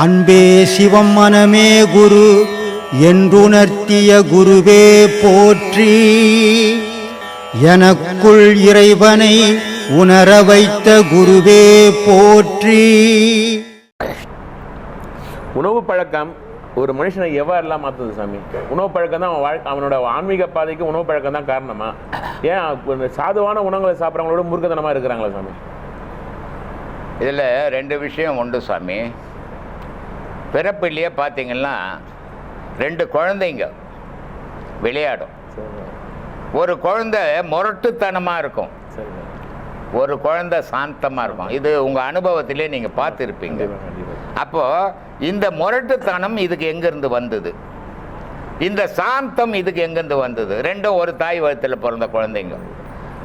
அன்பே சிவம் மனமே குரு என்றுணர்த்திய குருவே போற்றி. எனக்குள் இறைவனை உணர வைத்த குருவே போற்றி. உணவு பழக்கம் ஒரு மனுஷனை எவ்வாறெல்லாம் மாற்றுது சாமி? உணவு பழக்கம் தான் அவன் அவனோட ஆன்மீக பாதைக்கு உணவு பழக்கம் தான் காரணமா? ஏன் சாதுவான உணவுகளை சாப்பிட்றவங்களோட மூர்க்கத்தனமாக இருக்கிறாங்களா சாமி? இதில் ரெண்டு விஷயம் உண்டு சாமி. பிறப்பிலேயே பார்த்தீங்கன்னா ரெண்டு குழந்தைங்க விளையாடும். ஒரு குழந்தை முரட்டுத்தனமாக இருக்கும். ஒரு குழந்தை சாந்தமாக இருக்கும். இது உங்கள் அனுபவத்திலே நீங்கள் பார்த்துருப்பீங்க. அப்போது இந்த முரட்டுத்தனம் இதுக்கு எங்கேருந்து வந்தது? இந்த சாந்தம் இதுக்கு எங்கேருந்து வந்தது? ரெண்டும் ஒரு தாய் வயிற்றில் பிறந்த குழந்தைங்க.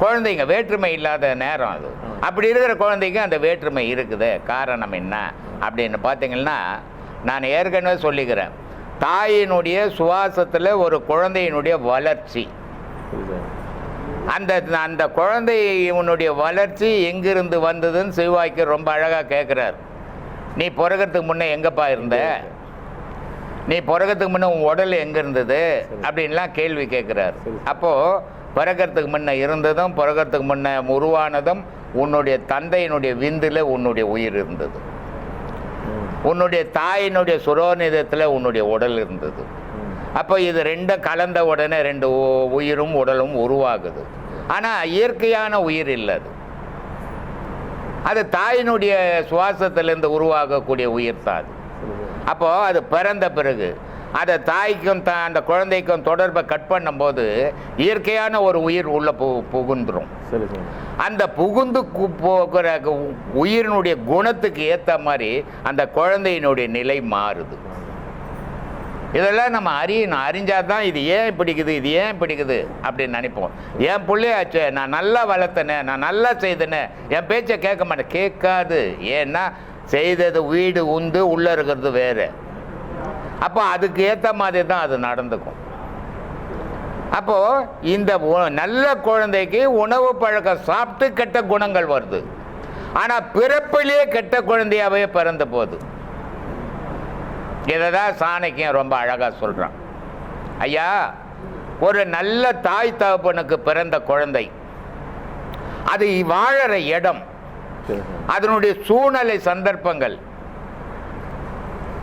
குழந்தைங்க வேற்றுமை இல்லாத நேரம் அது. அப்படி இருக்கிற குழந்தைங்க அந்த வேற்றுமை இருக்குது. காரணம் என்ன? அப்படின்னு பார்த்தீங்கன்னா நான் ஏற்கனவே சொல்லிக்கிறேன். தாயினுடைய சுவாசத்தில் ஒரு குழந்தையினுடைய வளர்ச்சி. அந்த அந்த அந்த குழந்தையினுடைய வளர்ச்சி எங்கிருந்து வந்ததுன்னு சிவாய்க்கு ரொம்ப அழகாக கேட்குறார் நீ பிறகுறதுக்கு முன்னே எங்கப்பா இருந்த? நீ பிறகுறதுக்கு முன்னே உன் உடல் எங்கே இருந்தது? அப்படின்லாம் கேள்வி கேட்குறார் அப்போது பிறகுறதுக்கு முன்னே இருந்ததும் பிறகுறதுக்கு முன்னே உருவானதும் உன்னுடைய தந்தையினுடைய விந்தில் உன்னுடைய உயிர் இருந்தது. உன்னுடைய தாயினுடைய சுரோநிதத்தில் உன்னுடைய உடல் இருந்தது. அப்போ இது ரெண்டும் கலந்த உடனே ரெண்டு உயிரும் உடலும் உருவாகுது. ஆனால் இயற்கையான உயிர் இல்லை அது. அது தாயினுடைய சுவாசத்திலேருந்து உருவாகக்கூடிய உயிர் தான் அது. அப்போது அது பிறந்த பிறகு அதை தாய்க்கும் த அந்த குழந்தைக்கும் தொடர்பை கட் பண்ணும்போது இயற்கையான ஒரு உயிர் உள்ளே பு புகுந்துடும் சரி. அந்த புகுந்து போகிற உயிரினுடைய குணத்துக்கு ஏற்ற மாதிரி அந்த குழந்தையினுடைய நிலை மாறுது. இதெல்லாம் நம்ம அறியணும் அறிஞ்சாதான் தான் இது ஏன் பிடிக்குது இது ஏன் பிடிக்குது அப்படின்னு நினைப்போம். என் பிள்ளையாச்சு நான் நல்லா வளர்த்தனே நான் நல்லா செய்தனே என் பேச்சை கேட்க மாட்டேன். கேட்காது. ஏன்னா செய்தது வீடு உந்து உள்ளே இருக்கிறது வேறு. அப்போ அதுக்கு ஏற்ற மாதிரி தான் அது நடந்துக்கும். அப்போது இந்த நல்ல குழந்தைக்கு உணவு பழக்கம் சாப்பிட்டு கெட்ட குணங்கள் வருது. ஆனால் பிறப்பிலேயே கெட்ட குழந்தையாவே பிறந்த போகுது. இதை தான் சாணக்கியம் ரொம்ப அழகாக சொல்கிறான் ஐயா ஒரு நல்ல தாய் தகப்பனுக்கு பிறந்த குழந்தை. அது வாழற இடம். அதனுடைய சூழ்நிலை சந்தர்ப்பங்கள்.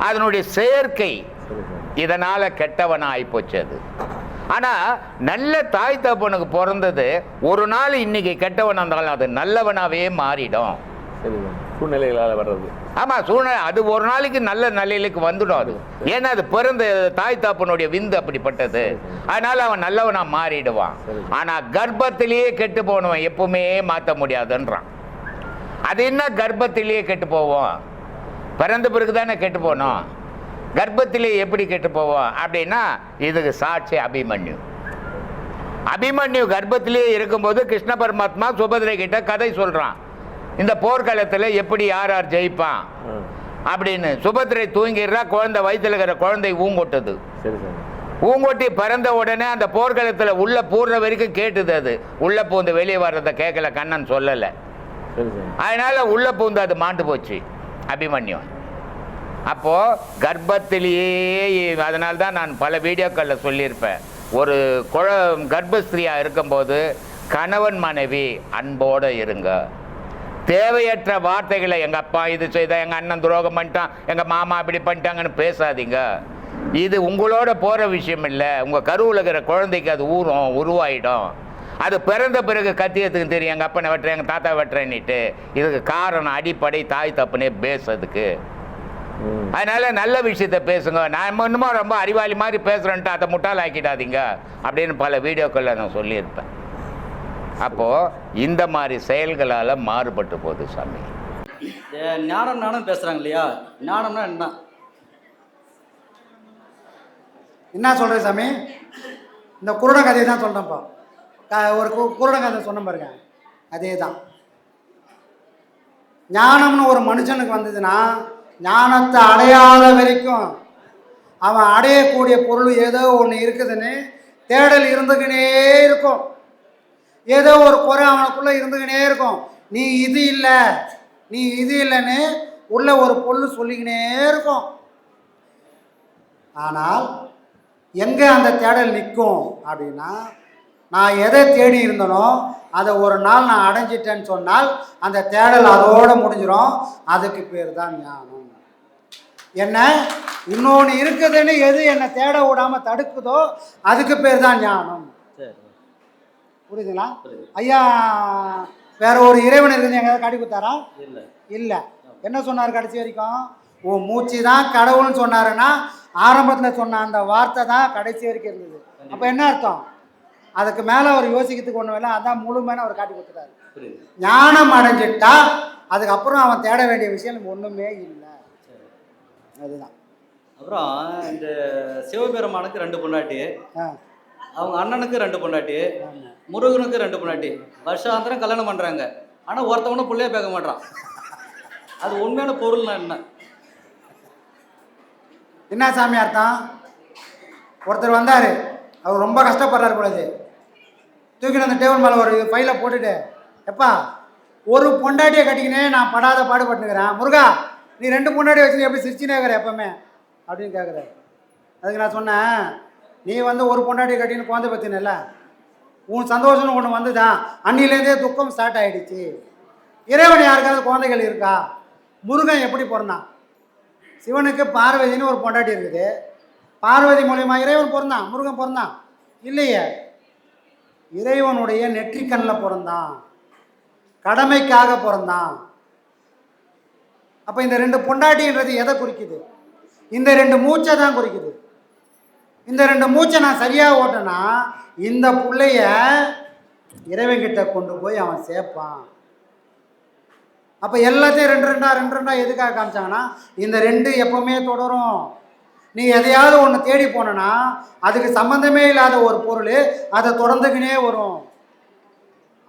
அதனுடைய செயற்கை. இதனால் கெட்டவனாக ஆகிப்போச்சு அது. ஆனால் நல்ல தாய் தகப்பனுக்கு பிறந்தது ஒரு நாள் இன்னைக்கு கெட்டவனாக இருந்தாலும் அது நல்லவனாகவே மாறிடும். சூழ்நிலைகளால் வர்றது. ஆமாம் சூழ்நிலை அது ஒரு நாளைக்கு நல்ல நிலையிலுக்கு வந்துடும் அது. ஏன்னா அது பிறந்த தாய் தாப்பனுடைய விந்து அப்படிப்பட்டது. அதனால அவன் நல்லவனா மாறிடுவான். ஆனால் கர்ப்பத்திலேயே கெட்டு போனவன் எப்பவுமே மாற்ற முடியாதுன்றான். அது என்ன கர்ப்பத்திலேயே கெட்டு போவோம்? பிறந்த பிறகு தானே கெட்டு போனோம்? கர்ப்பத்திலே எப்படி கெட்டு போவோம் அப்படின்னா இதுக்கு சாட்சி அபிமன்யு. அபிமன்யு கர்ப்பத்திலே இருக்கும்போது கிருஷ்ண பரமாத்மா சுபதிரை கிட்ட கதை சொல்றான். இந்த போர்க்களத்தில் எப்படி யார் யார் ஜெயிப்பான்? அப்படின்னு. சுபத்திரை தூங்கிடுறா குழந்தை வயித்துல இருக்கிற குழந்தை ஊங்கொட்டுது. ஊங்கொட்டி பிறந்த உடனே அந்த போர்க்களத்தில் உள்ள பூர்ற வரைக்கும் கேட்டுது அது. உள்ள பூந்து வெளியே வர்றதை கேட்கல கண்ணன் சொல்லலை. அதனால உள்ள பூந்து அது மாண்டு போச்சு. அபிமன்யு. அப்போ கர்ப்பத்திலேயே அதனால்தான் நான் பல வீடியோக்களில் சொல்லியிருப்பேன். ஒரு குழ கர்ப்பஸ்திரியாக இருக்கும்போது கணவன் மனைவி அன்போடு இருங்க. தேவையற்ற வார்த்தைகளை எங்கள் அப்பா இது செய்த எங்கள் அண்ணன் துரோகம் பண்ணிட்டான் எங்கள் மாமா இப்படி பண்ணிட்டாங்கன்னு பேசாதீங்க. இது உங்களோட போகிற விஷயம் இல்லை. உங்கள் கருவில் இருக்கிற குழந்தைக்கு அது ஊறும் உருவாயிடும். அது பிறந்த பிறகு கத்தியத்துக்கு தெரியும். எங்கள் அப்பனை வெட்டுறேன் எங்கள் தாத்தா வெட்டுறேன்னுட்டு. இதுக்கு காரணம் அடிப்படை தாய் தப்புனே பேசுறதுக்கு. அதனால நல்ல விஷயத்த பேசுங்க. நான் இன்னுமா ரொம்ப அறிவாளி மாதிரி பேசுகிறேன்ட்டு அதை முட்டாள் ஆக்கிடாதீங்க அப்படின்னு பல வீடியோக்களில் நான் சொல்லியிருப்பேன். அப்போது இந்த மாதிரி செயல்களால் மாறுபட்டு போகுது சாமி. ஞானம் ஞானம் பேசுகிறாங்க இல்லையா ஞானம்னா என்ன? என்ன சொல்கிறேன் சாமி? இந்த குருட கதையை தான் சொல்கிறேன்ப்பா ஒரு கு குருட கதை சொன்ன பாருங்க. அதே தான் ஞானம்னு ஒரு மனுஷனுக்கு வந்ததுன்னா ஞானத்தை அடையாத வரைக்கும் அவன் அடையக்கூடிய பொருள் ஏதோ ஒன்று இருக்குதுன்னு தேடல் இருந்துக்கினே இருக்கும். ஏதோ ஒரு குறை அவனுக்குள்ளே இருந்துக்கினே இருக்கும். நீ இது இல்லை நீ இது இல்லைன்னு உள்ள ஒரு பொருள் சொல்லிக்கினே இருக்கும். ஆனால் எங்கே அந்த தேடல் நிற்கும் அப்படின்னா நான் எதை தேடி இருந்தனோ அதை ஒரு நாள் நான் அடைஞ்சிட்டேன்னு சொன்னால் அந்த தேடல் அதோடு முடிஞ்சிடும் அதுக்கு பேர் தான் ஞானம். என்ன? இன்னொன்று இருக்குதுன்னு எது என்னை தேட விடாமல் தடுக்குதோ அதுக்கு பேர் தான் ஞானம். புரியுதுங்களா? புரியுது. ஐயா வேற ஒரு இறைவன் இருக்குது எங்கேயாவது காட்டி கொடுத்தாரா? இல்லை. இல்லை. என்ன சொன்னார் கடைசி வரைக்கும்? உன் மூச்சு தான் கடவுள்னு சொன்னாருன்னா ஆரம்பத்தில் சொன்ன அந்த வார்த்தை தான் கடைசி வரைக்கும் இருந்தது. அப்போ என்ன அர்த்தம்? அதுக்கு மேலே அவர் யோசிக்கிறதுக்கு ஒன்றும் இல்லை அதான் முழுமையான அவர் காட்டி கொடுத்துட்டாரு. ஞானம் அடைஞ்சிட்டா அதுக்கப்புறம் அவன் தேட வேண்டிய விஷயம் ஒன்றுமே இல்லை. அதுதான். அப்புறம் இந்த சிவபெருமானுக்கு ரெண்டு பொண்டாட்டி. அவங்க அண்ணனுக்கு ரெண்டு பொண்டாட்டி. முருகனுக்கு ரெண்டு பொண்டாட்டி. வருஷாந்திரம் கல்யாணம் பண்ணுறாங்க ஆனால் ஒருத்தவனும் பிள்ளைய பேக்க மாட்டான் அது உண்மையான பொருள்னா என்ன? என்ன சாமி அர்த்தம்? ஒருத்தர் வந்தார். அவர் ரொம்ப கஷ்டப்படுறாரு பொழுது தூக்கிட்டு அந்த டேபிள் மேலே ஒரு ஃபைலை போட்டுட்டு எப்பா ஒரு பொண்டாட்டியை கட்டிக்கினே நான் படாத பாடுபட்டுக்கிறேன் முருகா நீ ரெண்டு முன்னாடி வச்சு எப்படி சிரிச்சுனே இருக்கிற எப்பவுமே? அப்படின்னு கேட்குறாரு அதுக்கு நான் சொன்னேன் நீ வந்து ஒரு பொண்டாட்டி கட்டின்னு குழந்தை பற்றினல உன் சந்தோஷம்னு ஒன்று வந்துதான் அன்னிலேருந்தே துக்கம் ஸ்டார்ட் ஆகிடுச்சு இறைவன் யாருக்காவது குழந்தைகள் இருக்கா? முருகன் எப்படி பிறந்தான்? சிவனுக்கு பார்வதின்னு ஒரு பொண்டாட்டி இருக்குது. பார்வதி மூலியமா இறைவன் பிறந்தான் முருகன் பிறந்தான்? இல்லையே. இறைவனுடைய நெற்றிக்கண்ணில் பிறந்தான். கடமைக்காக பிறந்தான். அப்போ இந்த ரெண்டு பொண்டாட்டின்றது எதை குறிக்குது? இந்த ரெண்டு மூச்சை தான் குறிக்குது. இந்த ரெண்டு மூச்சை நான் சரியாக ஓட்டனா இந்த பிள்ளைய இறைவன்கிட்ட கொண்டு போய் அவன் சேர்ப்பான். அப்போ எல்லாத்தையும் ரெண்டு ரெண்டா ரெண்டு ரெண்டா எதுக்காக காமிச்சாங்கன்னா இந்த ரெண்டு எப்பவுமே தொடரும். நீ எதையாவது ஒன்று தேடி போனனா அதுக்கு சம்மந்தமே இல்லாத ஒரு பொருள் அதை தொடர்ந்துக்கினே வரும்.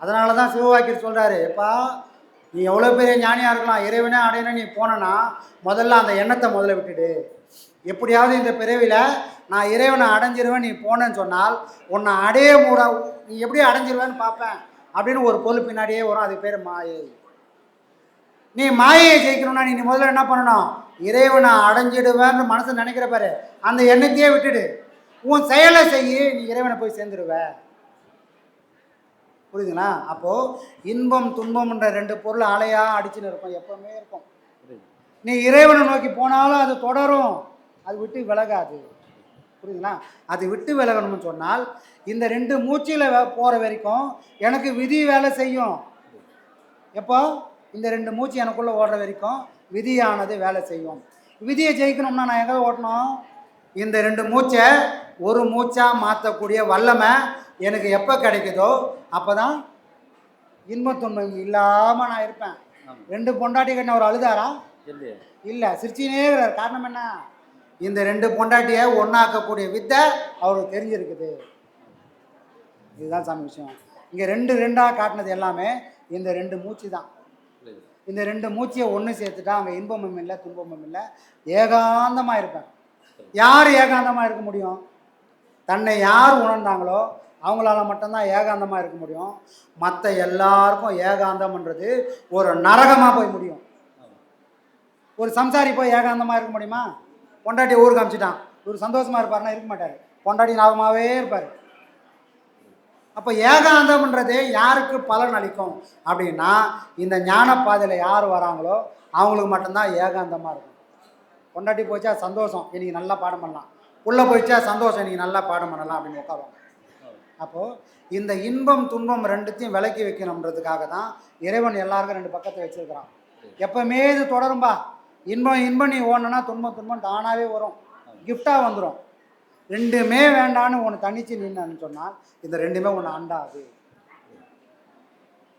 அதனால தான் சிவவாக்கியர் சொல்கிறாரு எப்பா நீ எவ்வளோ பெரிய ஞானியாக இருக்கலாம் இறைவனே அடையணும் நீ போனனா முதல்ல அந்த எண்ணத்தை முதல்ல விட்டுடு. எப்படியாவது இந்த பிறவியில் நான் இறைவனை அடைஞ்சிருவேன் நீ போனேன்னு சொன்னால் உன்னை அடைய மூட நீ எப்படி அடைஞ்சிருவேன்னு பார்ப்பேன் அப்படின்னு ஒரு பொருள் பின்னாடியே வரும் அது பேர் மாயை. நீ மாயையை ஜெயிக்கணும்னா நீ முதல்ல என்ன பண்ணணும்? இறைவனை அடைஞ்சிடுவேன்னு மனசு நினைக்கிற பாரு. அந்த எண்ணத்தையே விட்டுடு. உன் செயலை செய்ய நீ இறைவனை போய் சேர்ந்துடுவேன் புரியுதுங்களா? அப்போது இன்பம் துன்பம்ன்ற ரெண்டு பொருள் அலையாக அடிச்சுன்னு இருக்கும். எப்போவுமே இருக்கும். நீ இறைவனை நோக்கி போனாலும் அது தொடரும். அது விட்டு விலகாது. புரியுதுங்களா? அது விட்டு விலகணும்னு சொன்னால் இந்த ரெண்டு மூச்சில் போகிற வரைக்கும் எனக்கு விதி வேலை செய்யும். எப்போ? இந்த ரெண்டு மூச்சு எனக்குள்ளே ஓடுற வரைக்கும் விதியானது வேலை செய்யும். விதியை ஜெயிக்கணும்னா நான் எங்கே ஓட்டணும்? இந்த ரெண்டு மூச்சை ஒரு மூச்சாக மாற்றக்கூடிய வல்லமை எனக்கு எப்போ கிடைக்குதோ அப்போ தான் இன்பத் துன்பம் இல்லாமல் நான் இருப்பேன். ரெண்டு பொண்டாட்டி கட்டின ஒரு அழுதாரா? இல்லை சிரிச்சினே இருக்கிறார் காரணம் என்ன? இந்த ரெண்டு பொண்டாட்டியை ஒன்றாக்கக்கூடிய வித்தை அவருக்கு தெரிஞ்சிருக்குது. இதுதான் சாமி விஷயம். இங்கே ரெண்டு ரெண்டாக காட்டினது எல்லாமே இந்த ரெண்டு மூச்சு தான். இந்த ரெண்டு மூச்சியை ஒன்று சேர்த்துட்டா அங்கே இன்பமும் இல்லை துன்பமும் இல்லை. ஏகாந்தமாக இருப்பேன். யார் ஏகாந்தமாக இருக்க முடியும்? தன்னை யார் உணர்ந்தாங்களோ அவங்களால மட்டும்தான் ஏகாந்தமாக இருக்க முடியும். மற்ற எல்லாருக்கும் ஏகாந்தம்ன்றது ஒரு நரகமாக போய் முடியும். ஒரு சம்சாரி போய் ஏகாந்தமாக இருக்க முடியுமா? பொண்டாட்டி ஊருக்கு காமிச்சிட்டான். இவர் சந்தோஷமாக இருப்பாருன்னா இருக்க மாட்டார். பொண்டாட்டி ஞாபகமாகவே இருப்பார். அப்போ ஏகாந்தம்ன்றது யாருக்கு பலன் அளிக்கும்? அப்படின்னா இந்த ஞான பாதையில் யார் வராங்களோ அவங்களுக்கு மட்டும்தான் ஏகாந்தமாக இருக்கும். பொண்டாட்டி போச்சா சந்தோஷம். இன்றைக்கி நல்லா பாடம் பண்ணலாம். உள்ளே போயிடுச்சா சந்தோஷம். இன்னைக்கு நல்லா பாடம் பண்ணலாம் அப்படின்னு உட்காருவாங்க. அப்போது இந்த இன்பம் துன்பம் ரெண்டுத்தையும் விலக்கி வைக்கணுன்றதுக்காக தான் இறைவன் எல்லாருக்கும் ரெண்டு பக்கத்தை வச்சிருக்கிறான். எப்பவுமே இது தொடரும்பா. இன்பம் இன்பம் நீ ஓடணுன்னா துன்பம் துன்பம் தானாகவே வரும். கிஃப்டாக வந்துடும் ரெண்டுமே வேண்டான்னு ஒன்று தனிச்சு நின்னு சொன்னால் இந்த ரெண்டுமே ஒன்று அண்டாது.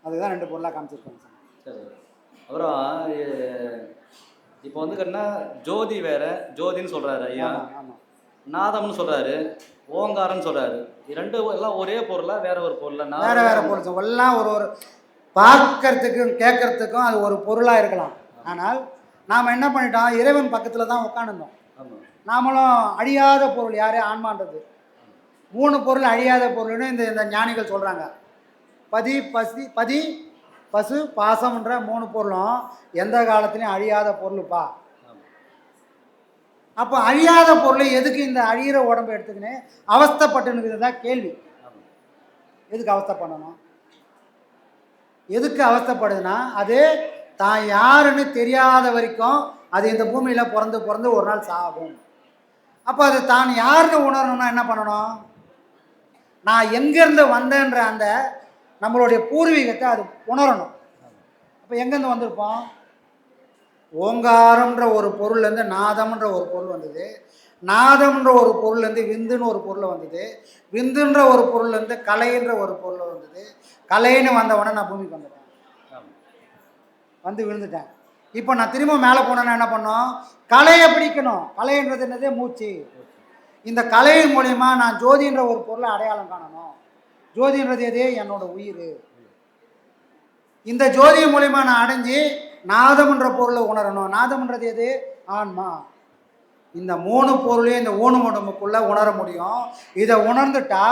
அதுதான் ரெண்டு பொருளாக காமிச்சிருக்காங்க சார். சரி. அப்புறம் இப்போ வந்து ஜோதி வேற ஜோதின்னு சொல்றாரு ஐயா. நாதம்னு சொல்றாரு ஓங்காரம்னு சொல்றாரு. இது ரெண்டு எல்லாம் ஒரே பொருளா வேற ஒரு பொருளா? வேற வேற பொருள். எல்லாம் ஒரு ஒரு பார்க்கறதுக்கும் கேட்கறதுக்கும் அது ஒரு பொருளாக இருக்கலாம். ஆனால் நாம் என்ன பண்ணிட்டோம்? இறைவன் பக்கத்தில் தான் உட்காந்துருந்தோம் நாமளும் அழியாத பொருள் யாரே? ஆன்மான்றது. மூணு பொருள் அழியாத பொருள்னு இந்த இந்த ஞானிகள் சொல்கிறாங்க பதி பசி பதி பசு பாசம்ன்ற மூணு பொருளும் எந்த காலத்துலையும் அழியாத பொருளுப்பா. அப்போ அழியாத பொருளை எதுக்கு இந்த அழியிற உடம்பை எடுத்துக்கின்னு அவஸ்தைப்பட்டுனுக்குது தான் கேள்வி. எதுக்கு அவஸ்தை பண்ணணும் எதுக்கு அவஸ்தைப்படுதுன்னா அது தான் யாருன்னு தெரியாத வரைக்கும் அது இந்த பூமியில் பிறந்து பிறந்து ஒரு நாள் சாகும். அப்போ அது தான் யாருன்னு உணரணும்னா என்ன பண்ணணும்? நான் எங்கேருந்து வந்தேன்ற அந்த நம்மளுடைய பூர்வீகத்தை அது உணரணும். அப்போ எங்கேருந்து வந்திருப்போம்? ஓங்காரம்ன்ற ஒரு பொருள்லேருந்து நாதம்ன்ற ஒரு பொருள் வந்தது. நாதம்ன்ற ஒரு பொருள்லேருந்து விந்துன்னு ஒரு பொருள் வந்தது. விந்துன்ற ஒரு பொருள்லேருந்து கலைன்ற ஒரு பொருள் வந்தது. கலைன்னு வந்த உடனே நான் பூமிக்கு வந்துட்டேன். வந்து விழுந்துட்டேன். இப்போ நான் திரும்ப மேலே போனேன்னா என்ன பண்ணோம்? கலையை பிடிக்கணும். கலைன்றது என்னது? மூச்சு. இந்த கலை மூலயமா நான் ஜோதின்ற ஒரு பொருளை அடையாளம் காணணும். ஜோதின்றது எது? என்னோட உயிர். இந்த ஜோதி மூலியமா நான் அடைஞ்சு நாதம்ன்ற பொருளை உணரணும். நாதம்ன்றது எது? ஆன்மா. இந்த மூணு பொருளையும் இந்த ஊனு உடம்புக்குள்ளே உணர முடியும். இதை உணர்ந்துட்டா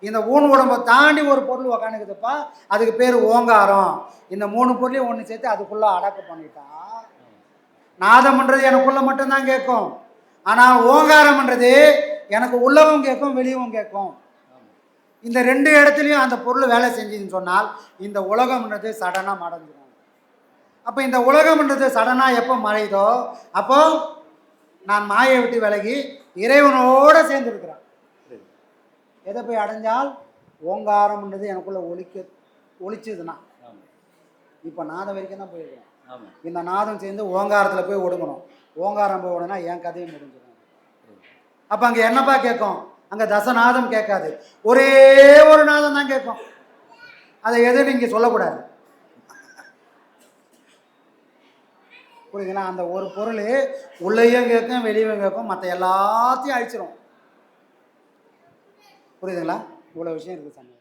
இந்த ஊன் உடம்பை தாண்டி ஒரு பொருள் உக்காந்துக்குதுப்பா. அதுக்கு பேர் ஓங்காரம். இந்த மூணு பொருளையும் ஒன்று சேர்த்து அதுக்குள்ளே அடக்க பண்ணிட்டா. நாதம்ன்றது எனக்குள்ளே மட்டும்தான் கேட்கும். ஆனால் ஓங்காரம்ன்றது எனக்கு உள்ளவும் கேட்கும் வெளியவும் கேட்கும். இந்த ரெண்டு இடத்துலையும் அந்த பொருள் வேலை செஞ்சுன்னு சொன்னால் இந்த உலகம்ன்றது சடனாக மறைஞ்சிடும் அப்போ இந்த உலகம்ன்றது சடனாக எப்போ மறையுதோ அப்போ நான் மாயை விட்டு விலகி இறைவனோடு சேர்ந்துருக்கிறேன் எதை போய் அடைஞ்சால்? ஓங்காரம்ன்றது எனக்குள்ள ஒலிக்க ஒலிச்சதுன்னா இப்போ நாதம் வரைக்கும் தான் போயிருக்கேன் இந்த நாதம் சேர்ந்து ஓங்காரத்தில் போய் ஒடுங்கணும். ஓங்காரம் போய் உடனே என் கதையும் முடிஞ்சிடும். அப்போ அங்கே என்னப்பா கேட்கும்? அங்கே தசநாதம் கேட்காது. ஒரே ஒரு நாதம் தான் கேட்கும். அதை எதுவும் நீங்கள் சொல்லக்கூடாது. புரியுதுங்களா? அந்த ஒரு பொருள் உள்ளேயும் கேட்கும் வெளியும் கேட்கும் மற்ற எல்லாத்தையும் அழிச்சிரும். புரியுதுங்களா? இவ்வளோ விஷயம் இருக்குது சாமி.